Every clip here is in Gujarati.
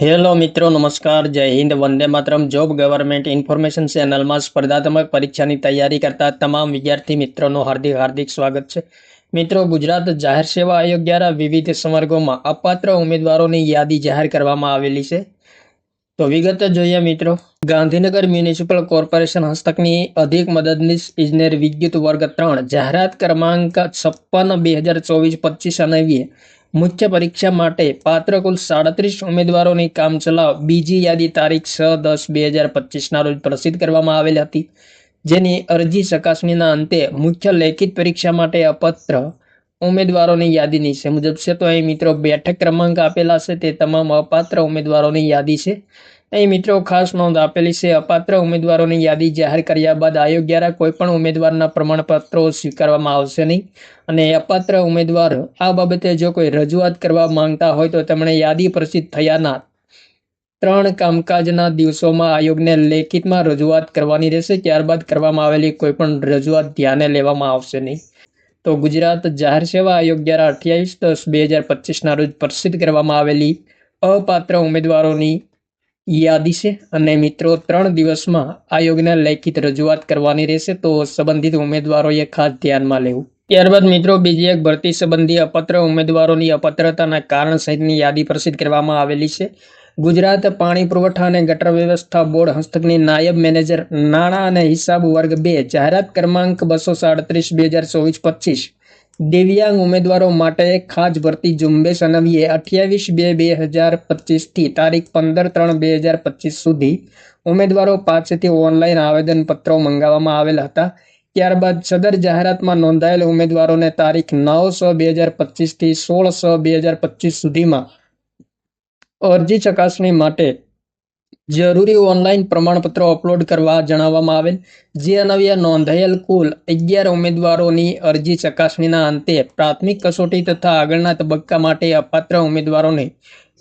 હેલો મિત્રો, નમસ્કાર, જય Hind, Vande Mataram. Job government information ચેનલમાં સ્પર્ધાત્મક પરીક્ષાની તૈયારી કરતા તમામ વિદ્યાર્થી મિત્રોનું હાર્દિક હાર્દિક સ્વાગત છે. મિત્રો, ગુજરાત જાહેર સેવા આયોગ દ્વારા વિવિધ સંવર્ગોમાં અપાત્ર ઉમેદવારોની યાદી જાહેર કરવામાં આવેલી છે. તો વિગત જોઈએ મિત્રો. ગાંધીનગર મ્યુનિસિપલ કોર્પોરેશન હસ્તકની અધિક મદદનીશ ઇજનેર વિદ્યુત વર્ગ ત્રણ, જાહેરાત ક્રમાંક છપ્પન, બે હજાર ચોવીસ, પચીસ અન્વયે મુખ્ય પરીક્ષા માટે પાત્ર કુલ સાડત્રીસ ઉમેદવારોની કામચલાઉ બીજી યાદી તારીખ છ દસ બે હજાર પચીસના રોજ પ્રસિદ્ધ કરવામાં આવેલ હતી. જેની અરજી ચકાસણીના અંતે મુખ્ય લેખિત પરીક્ષા માટે અપત્ર ઉમેદવારોની યાદી નીચે મુજબ છે તો અહીં મિત્રો બેઠક ક્રમાંક આપેલા છે. તે તમામ અપાત્ર ઉમેદવારોની યાદી છે. અહીં મિત્રો, ખાસ નોંધ આપેલી છે, અપાત્ર ઉમેદવારોની યાદી જાહેર કર્યા બાદ આયોગ દ્વારા કોઈપણ ઉમેદવારના પ્રમાણપત્રો સ્વીકારવામાં આવશે નહીં. અને અપાત્ર ઉમેદવાર, આ બાબતે જો કોઈ રજૂઆત કરવા માંગતા હોય તો તેમણે યાદી પ્રસિદ્ધ થયાના ત્રણ કામકાજના દિવસોમાં આયોગને લેખિતમાં રજૂઆત કરવાની રહેશે. ત્યારબાદ કરવામાં આવેલી કોઈપણ રજૂઆત ધ્યાને લેવામાં આવશે નહીં. તો ગુજરાત જાહેર સેવા આયોગ દ્વારા અઠ્યાવીસ દસ બે હજાર પચીસના રોજ પ્રસિદ્ધ કરવામાં આવેલી અપાત્ર ઉમેદવારોની યાદી છે અને મિત્રો ત્રણ દિવસમાં આયોગને લેખિત રજૂઆત કરવાની રહેશે તો સંબંધિત ઉમેદવારોએ ખાસ ધ્યાનમાં લેવું. ત્યારબાદ મિત્રો બીજી એક ભરતી સંબંધી અપત્ર ઉમેદવારોની અપત્રતાના કારણ સહિતની યાદી પ્રસિદ્ધ કરવામાં આવેલી છે. ગુજરાત પાણી પુરવઠા અને ગટર વ્યવસ્થા બોર્ડ હસ્તકની નાયબ મેનેજર નાણાં અને હિસાબ વર્ગ બે જાહેરાત ક્રમાંક બસો સાડત્રીસ બે હજાર ચોવીસ પચીસ દિવ્યાંગ ઉમેદવારો માટે ખાસ ભરતી ઝુંબેશ અનવીએ અઠ્યાવીસ બે બે હજાર પચીસથી તારીખ પંદર ત્રણ બે હજાર પચીસ સુધી ઉમેદવારો પાસેથી ઓનલાઈન આવેદનપત્રો મંગાવવામાં આવેલ હતા. ત્યારબાદ સદર જાહેરાતમાં નોંધાયેલ ઉમેદવારોને તારીખ નવ છ બે હજાર પચીસથી સોળ છ બે હજાર પચીસ સુધીમાં અરજી ચકાસણી માટે જરૂરી ઓનલાઈન પ્રમાણપત્રો અપલોડ કરવા જણાવવામાં આવેલ, જે અનવ્ય નોંધાયેલ કુલ અગિયાર ઉમેદવારોની અરજી ચકાસણીના અંતે પ્રાથમિક કસોટી તથા આગળના તબક્કા માટે અપાત્ર ઉમેદવારોને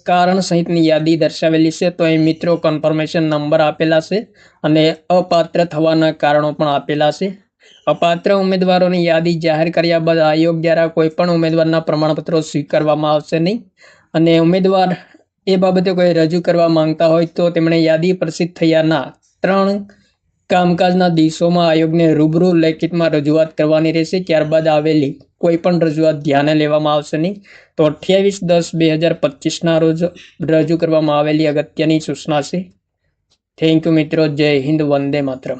કારણ સહિતની યાદી દર્શાવેલી છે. તો એ મિત્રો કન્ફર્મેશન નંબર આપેલા છે અને અપાત્ર થવાના કારણો પણ આપેલા છે. અપાત્ર ઉમેદવારોની યાદી જાહેર કર્યા બાદ આયોગ દ્વારા કોઈપણ ઉમેદવારના પ્રમાણપત્રો સ્વીકારવામાં આવશે નહીં અને ઉમેદવાર એ બાબતે કોઈ રજૂ કરવા માંગતા હોય તો તેમણે યાદી પ્રસિદ્ધ થયાના ત્રણ, કામકાજના દિવસોમાં આયોગને રૂબરૂ લેખિતમાં રજૂઆત કરવાની રહેશે, ત્યારબાદ આવેલી કોઈ પણ રજૂઆત ધ્યાને લેવામાં આવશે નહીં. તો અઠ્યાવીસ દસ બે હજાર પચીસના રોજ રજૂ કરવામાં આવેલી અગત્યની સૂચના છે. થેન્ક યુ મિત્રો, જય હિન્દ, વંદે માતરમ.